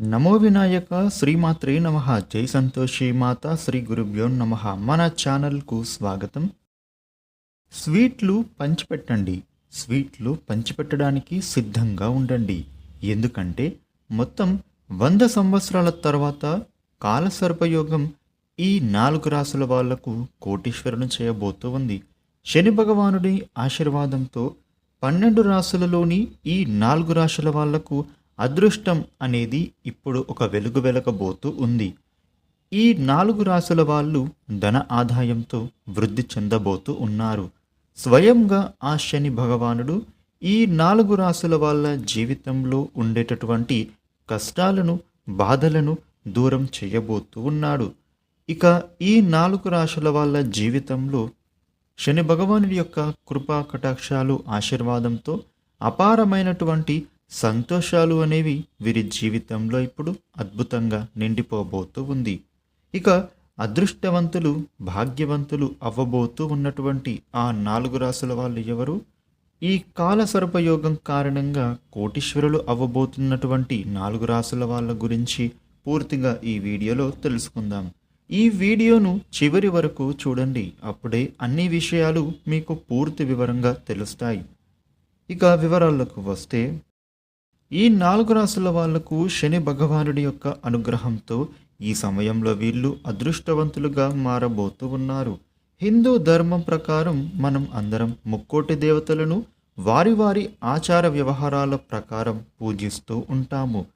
నమో వినాయక శ్రీమాత్రే నమ జై సంతోషి మాత శ్రీ గురుభ్యో నమ. మన ఛానల్కు స్వాగతం. స్వీట్లు పంచిపెట్టండి. స్వీట్లు పంచిపెట్టడానికి సిద్ధంగా ఉండండి. ఎందుకంటే మొత్తం వంద సంవత్సరాల తర్వాత కాలసర్పయోగం ఈ నాలుగు రాసుల వాళ్ళకు కోటీశ్వరుని చేయబోతూ ఉంది. శని భగవానుడి ఆశీర్వాదంతో పన్నెండు రాసులలోని ఈ నాలుగు రాశుల వాళ్ళకు అదృష్టం అనేది ఇప్పుడు ఒక వెలుగు వెలకబోతూ ఉంది. ఈ నాలుగు రాసుల వాళ్ళు ధన ఆదాయంతో వృద్ధి చెందబోతూ ఉన్నారు. స్వయంగా ఆ శని భగవానుడు ఈ నాలుగు రాసుల వాళ్ళ జీవితంలో ఉండేటటువంటి కష్టాలను బాధలను దూరం చేయబోతూ ఉన్నాడు. ఇక ఈ నాలుగు రాశుల వాళ్ళ జీవితంలో శని భగవానుడి యొక్క కృపా కటాక్షాలు ఆశీర్వాదంతో అపారమైనటువంటి సంతోషాలు అనేవి వీరి జీవితంలో ఇప్పుడు అద్భుతంగా నిండిపోబోతూ ఉంది. ఇక అదృష్టవంతులు భాగ్యవంతులు అవ్వబోతూ ఉన్నటువంటి ఆ నాలుగు రాసుల వాళ్ళు ఎవరు? ఈ కాల సర్పయోగం కారణంగా కోటీశ్వరులు అవ్వబోతున్నటువంటి నాలుగు రాసుల వాళ్ళ గురించి పూర్తిగా ఈ వీడియోలో తెలుసుకుందాం. ఈ వీడియోను చివరి వరకు చూడండి. అప్పుడే అన్ని విషయాలు మీకు పూర్తి వివరంగా తెలుస్తాయి. ఇక వివరాలకు వస్తే ఈ నాలుగు రాసుల వాళ్ళకు శని భగవానుడి యొక్క అనుగ్రహంతో ఈ సమయంలో వీళ్ళు అదృష్టవంతులుగా మారబోతూ ఉన్నారు. హిందూ ధర్మం ప్రకారం మనం అందరం ముక్కోటి దేవతలను వారి వారి ఆచార వ్యవహారాల ప్రకారం పూజిస్తూ ఉంటాము.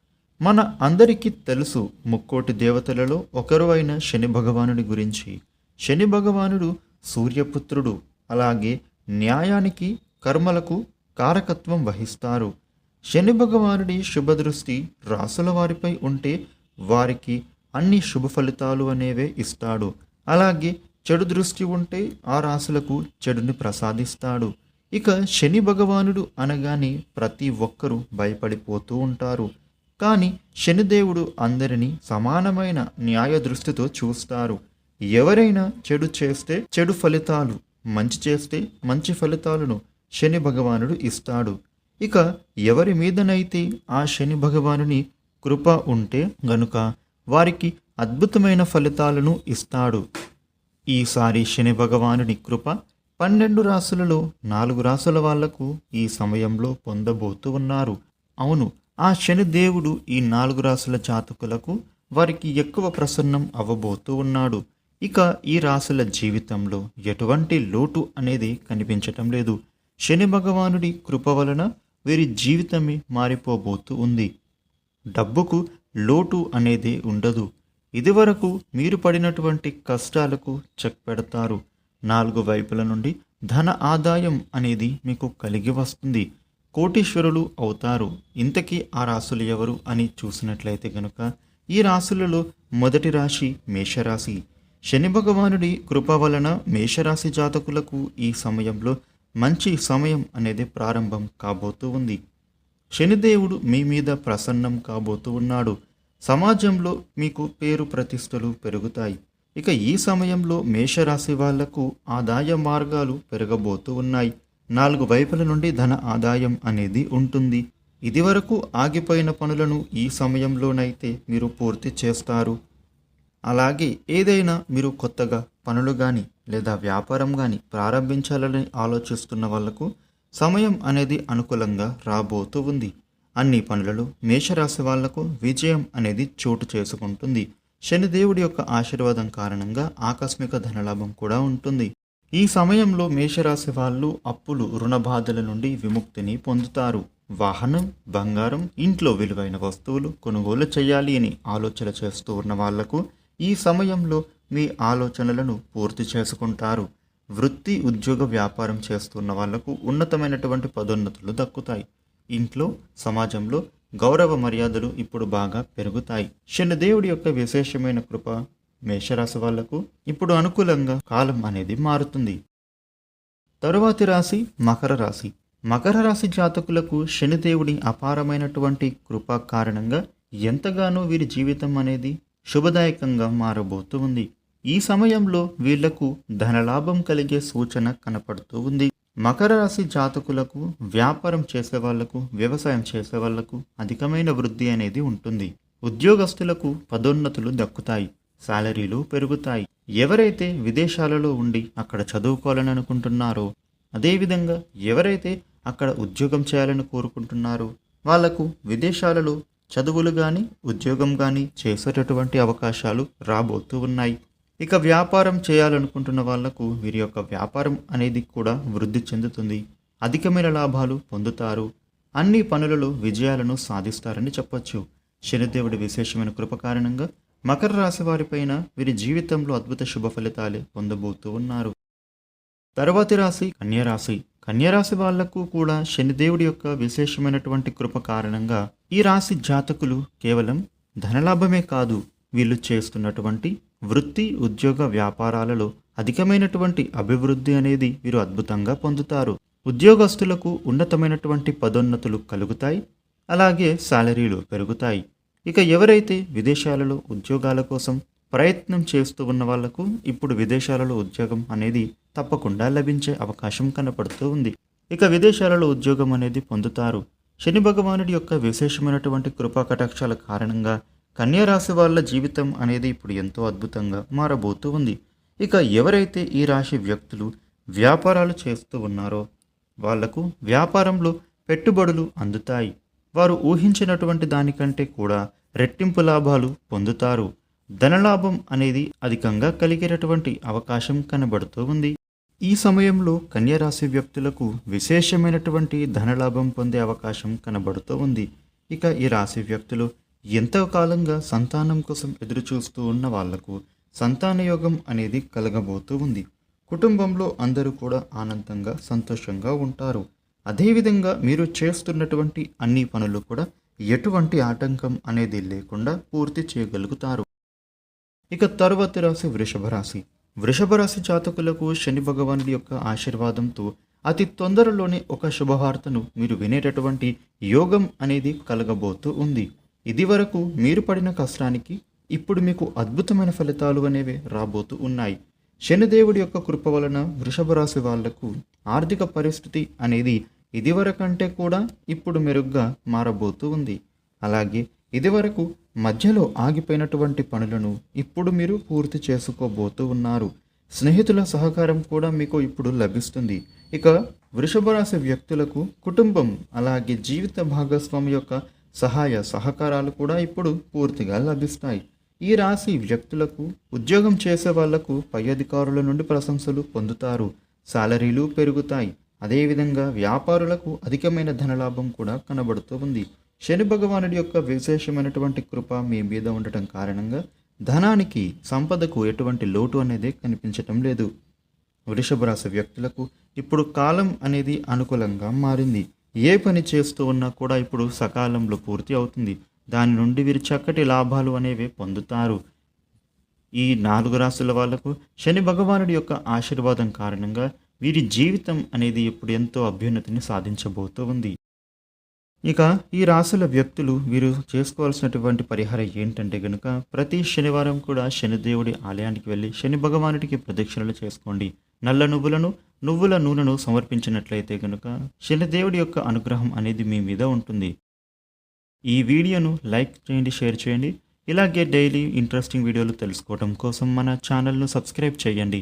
మన అందరికీ తెలుసు ముక్కోటి దేవతలలో ఒకరు అయిన శని భగవానుడి గురించి. శని భగవానుడు సూర్యపుత్రుడు అలాగే న్యాయానికి కర్మలకు కారకత్వం వహిస్తారు. శని భగవానుడి శుభదృష్టి రాసుల వారిపై ఉంటే వారికి అన్ని శుభ ఫలితాలు అనేవే ఇస్తాడు. అలాగే చెడు దృష్టి ఉంటే ఆ రాసులకు చెడుని ప్రసాదిస్తాడు. ఇక శని భగవానుడు అనగానే ప్రతి ఒక్కరూ భయపడిపోతూ ఉంటారు. కానీ శనిదేవుడు అందరినీ సమానమైన న్యాయ దృష్టితో చూస్తారు. ఎవరైనా చెడు చేస్తే చెడు ఫలితాలు మంచి చేస్తే మంచి ఫలితాలను శని భగవానుడు ఇస్తాడు. ఇక ఎవరి మీదనైతే ఆ శని భగవానుని కృప ఉంటే గనుక వారికి అద్భుతమైన ఫలితాలను ఇస్తాడు. ఈసారి శని భగవానుని కృప పన్నెండు రాసులలో నాలుగు రాసుల వాళ్ళకు ఈ సమయంలో పొందబోతూ ఉన్నారు. అవును ఆ శని దేవుడు ఈ నాలుగు రాసుల జాతకులకు వారికి ఎక్కువ ప్రసన్నం అవ్వబోతూ ఉన్నాడు. ఇక ఈ రాసుల జీవితంలో ఎటువంటి లోటు అనేది కనిపించటం లేదు. శని భగవానుడి కృప వలన వీరి జీవితమే మారిపోబోతూ ఉంది. డబ్బుకు లోటు అనేది ఉండదు. ఇదివరకు మీరు పడినటువంటి కష్టాలకు చెక్ పెడతారు. నాలుగు వైపుల నుండి ధన ఆదాయం అనేది మీకు కలిగి వస్తుంది. కోటీశ్వరులు అవుతారు. ఇంతకీ ఆ రాసులు ఎవరు అని చూసినట్లయితే గనుక ఈ రాశులలో మొదటి రాశి మేషరాశి. శని భగవానుడి కృప వలన మేషరాశి జాతకులకు ఈ సమయంలో మంచి సమయం అనేది ప్రారంభం కాబోతూ ఉంది. శనిదేవుడు మీ మీద ప్రసన్నం కాబోతూ ఉన్నాడు. సమాజంలో మీకు పేరు ప్రతిష్టలు పెరుగుతాయి. ఇక ఈ సమయంలో మేషరాశి వాళ్ళకు ఆదాయ మార్గాలు పెరగబోతూ ఉన్నాయి. నాలుగు వైపుల నుండి ధన ఆదాయం అనేది ఉంటుంది. ఇదివరకు ఆగిపోయిన పనులను ఈ సమయంలోనైతే మీరు పూర్తి చేస్తారు. అలాగే ఏదైనా మీరు కొత్తగా పనులు కానీ లేదా వ్యాపారం కానీ ప్రారంభించాలని ఆలోచిస్తున్న వాళ్ళకు సమయం అనేది అనుకూలంగా రాబోతూ ఉంది. అన్ని పనులలో మేషరాశి వాళ్ళకు విజయం అనేది చోటు చేసుకుంటుంది. శనిదేవుడి యొక్క ఆశీర్వాదం కారణంగా ఆకస్మిక ధనలాభం కూడా ఉంటుంది. ఈ సమయంలో మేషరాశి వాళ్ళు అప్పులు రుణ బాధల నుండి విముక్తిని పొందుతారు. వాహనం బంగారం ఇంట్లో విలువైన వస్తువులు కొనుగోలు చేయాలి అని ఆలోచన చేస్తూ ఉన్న వాళ్ళకు ఈ సమయంలో మీ ఆలోచనలను పూర్తి చేసుకుంటారు. వృత్తి ఉద్యోగ వ్యాపారం చేస్తున్న వాళ్ళకు ఉన్నతమైనటువంటి పదోన్నతులు దక్కుతాయి. ఇంట్లో సమాజంలో గౌరవ మర్యాదలు ఇప్పుడు బాగా పెరుగుతాయి. శనిదేవుడి యొక్క విశేషమైన కృప మేషరాశి వాళ్ళకు ఇప్పుడు అనుకూలంగా కాలం అనేది మారుతుంది. తరువాతి రాశి మకర రాశి. మకర రాశి జాతకులకు శనిదేవుడి అపారమైనటువంటి కృప కారణంగా ఎంతగానో వీరి జీవితం అనేది శుభదాయకంగా మారబోతూ ఉంది. ఈ సమయంలో వీళ్ళకు ధనలాభం కలిగే సూచన కనపడుతూ ఉంది. మకర రాశి జాతకులకు వ్యాపారం చేసే వాళ్ళకు వ్యవసాయం చేసే వాళ్ళకు అధికమైన వృద్ధి అనేది ఉంటుంది. ఉద్యోగస్తులకు పదోన్నతులు దక్కుతాయి. శాలరీలు పెరుగుతాయి. ఎవరైతే విదేశాలలో ఉండి అక్కడ చదువుకోవాలని అనుకుంటున్నారో అదేవిధంగా ఎవరైతే అక్కడ ఉద్యోగం చేయాలని కోరుకుంటున్నారో వాళ్ళకు విదేశాలలో చదువులు కానీ ఉద్యోగం కానీ చేసేటటువంటి అవకాశాలు రాబోతూ ఉన్నాయి. ఇక వ్యాపారం చేయాలనుకుంటున్న వాళ్ళకు వీరి యొక్క వ్యాపారం అనేది కూడా వృద్ధి చెందుతుంది. అధికమైన లాభాలు పొందుతారు. అన్ని పనులలో విజయాలను సాధిస్తారని చెప్పొచ్చు. శనిదేవుడి విశేషమైన కృప కారణంగా మకర రాశి వారిపైన వీరి జీవితంలో అద్భుత శుభ ఫలితాలే పొందబోతూ ఉన్నారు. తరువాతి రాశి కన్యరాశి కన్యరాశి వాళ్ళకు కూడా శనిదేవుడి యొక్క విశేషమైనటువంటి కృప కారణంగా ఈ రాశి జాతకులు కేవలం ధనలాభమే కాదు వీళ్ళు చేస్తున్నటువంటి వృత్తి ఉద్యోగ వ్యాపారాలలో అధికమైనటువంటి అభివృద్ధి అనేది వీరు అద్భుతంగా పొందుతారు. ఉద్యోగస్తులకు ఉన్నతమైనటువంటి పదోన్నతులు కలుగుతాయి అలాగే శాలరీలు పెరుగుతాయి. ఇక ఎవరైతే విదేశాలలో ఉద్యోగాల కోసం ప్రయత్నం చేస్తూ ఉన్న వాళ్ళకు ఇప్పుడు విదేశాలలో ఉద్యోగం అనేది తప్పకుండా లభించే అవకాశం కనపడుతూ ఉంది. ఇక విదేశాలలో ఉద్యోగం అనేది పొందుతారు. శని భగవానుడి యొక్క విశేషమైనటువంటి కృపా కటాక్షాల కారణంగా కన్యారాశి వాళ్ళ జీవితం అనేది ఇప్పుడు ఎంతో అద్భుతంగా మారబోతూ ఉంది. ఇక ఎవరైతే ఈ రాశి వ్యక్తులు వ్యాపారాలు చేస్తూ ఉన్నారో వాళ్ళకు వ్యాపారంలో పెట్టుబడులు అందుతాయి. వారు ఊహించినటువంటి దానికంటే కూడా రెట్టింపు లాభాలు పొందుతారు. ధనలాభం అనేది అధికంగా కలిగేటటువంటి అవకాశం కనబడుతూ ఉంది. ఈ సమయంలో కన్యరాశి వ్యక్తులకు విశేషమైనటువంటి ధనలాభం పొందే అవకాశం కనబడుతూ ఉంది. ఇక ఈ రాశి వ్యక్తులు ఎంతో కాలంగా సంతానం కోసం ఎదురుచూస్తూ ఉన్న వాళ్ళకు సంతాన యోగం అనేది కలగబోతూ ఉంది. కుటుంబంలో అందరూ కూడా ఆనందంగా సంతోషంగా ఉంటారు. అదేవిధంగా మీరు చేస్తున్నటువంటి అన్ని పనులు కూడా ఎటువంటి ఆటంకం అనేది లేకుండా పూర్తి చేయగలుగుతారు. ఇక తరువాతి రాశి వృషభ రాశి. వృషభ రాశి జాతకులకు శని భగవానుడి యొక్క ఆశీర్వాదంతో అతి తొందరలోనే ఒక శుభవార్తను మీరు వినేటటువంటి యోగం అనేది కలగబోతూ ఉంది. ఇదివరకు మీరు పడిన కష్టానికి ఇప్పుడు మీకు అద్భుతమైన ఫలితాలు అనేవి రాబోతూ ఉన్నాయి. శనిదేవుడి యొక్క కృప వలన వృషభ రాశి వాళ్ళకు ఆర్థిక పరిస్థితి అనేది ఇదివరకంటే కూడా ఇప్పుడు మెరుగ్గా మారబోతూ ఉంది. అలాగే ఇదివరకు మధ్యలో ఆగిపోయినటువంటి పనులను ఇప్పుడు మీరు పూర్తి చేసుకోబోతూ ఉన్నారు. స్నేహితుల సహకారం కూడా మీకు ఇప్పుడు లభిస్తుంది. ఇక వృషభ రాశి వ్యక్తులకు కుటుంబం అలాగే జీవిత భాగస్వామి యొక్క సహాయ సహకారాలు కూడా ఇప్పుడు పూర్తిగా లభిస్తాయి. ఈ రాశి వ్యక్తులకు ఉద్యోగం చేసే వాళ్ళకు పై అధికారుల నుండి ప్రశంసలు పొందుతారు. సాలరీలు పెరుగుతాయి. అదేవిధంగా వ్యాపారులకు అధికమైన ధనలాభం కూడా కనబడుతూ ఉంది. శని భగవానుడి యొక్క విశేషమైనటువంటి కృప మీ మీద ఉండటం కారణంగా ధనానికి సంపదకు ఎటువంటి లోటు అనేది కనిపించటం లేదు. వృషభ రాశి వ్యక్తులకు ఇప్పుడు కాలం అనేది అనుకూలంగా మారింది. ఏ పని చేస్తూ ఉన్నా కూడా ఇప్పుడు సకాలంలో పూర్తి అవుతుంది. దాని నుండి వీరు చక్కటి లాభాలు అనేవి పొందుతారు. ఈ నాలుగు రాశుల వాళ్ళకు శని భగవానుడి యొక్క ఆశీర్వాదం కారణంగా వీరి జీవితం అనేది ఇప్పుడు ఎంతో అభ్యున్నతిని సాధించబోతూ ఉంది. ఇక ఈ రాశుల వ్యక్తులు వీరు చేసుకోవాల్సినటువంటి పరిహారం ఏంటంటే గనుక ప్రతి శనివారం కూడా శనిదేవుడి ఆలయానికి వెళ్ళి శని భగవానుడికి ప్రదక్షిణలు చేసుకోండి. నల్ల నువ్వులను నువ్వుల నూనెను సమర్పించినట్లయితే గనుక శనిదేవుడి యొక్క అనుగ్రహం అనేది మీ మీద ఉంటుంది. ఈ వీడియోను లైక్ చేయండి షేర్ చేయండి. ఇలాగే డైలీ ఇంట్రెస్టింగ్ వీడియోలు తెలుసుకోవడం కోసం మన ఛానల్ను సబ్స్క్రైబ్ చేయండి.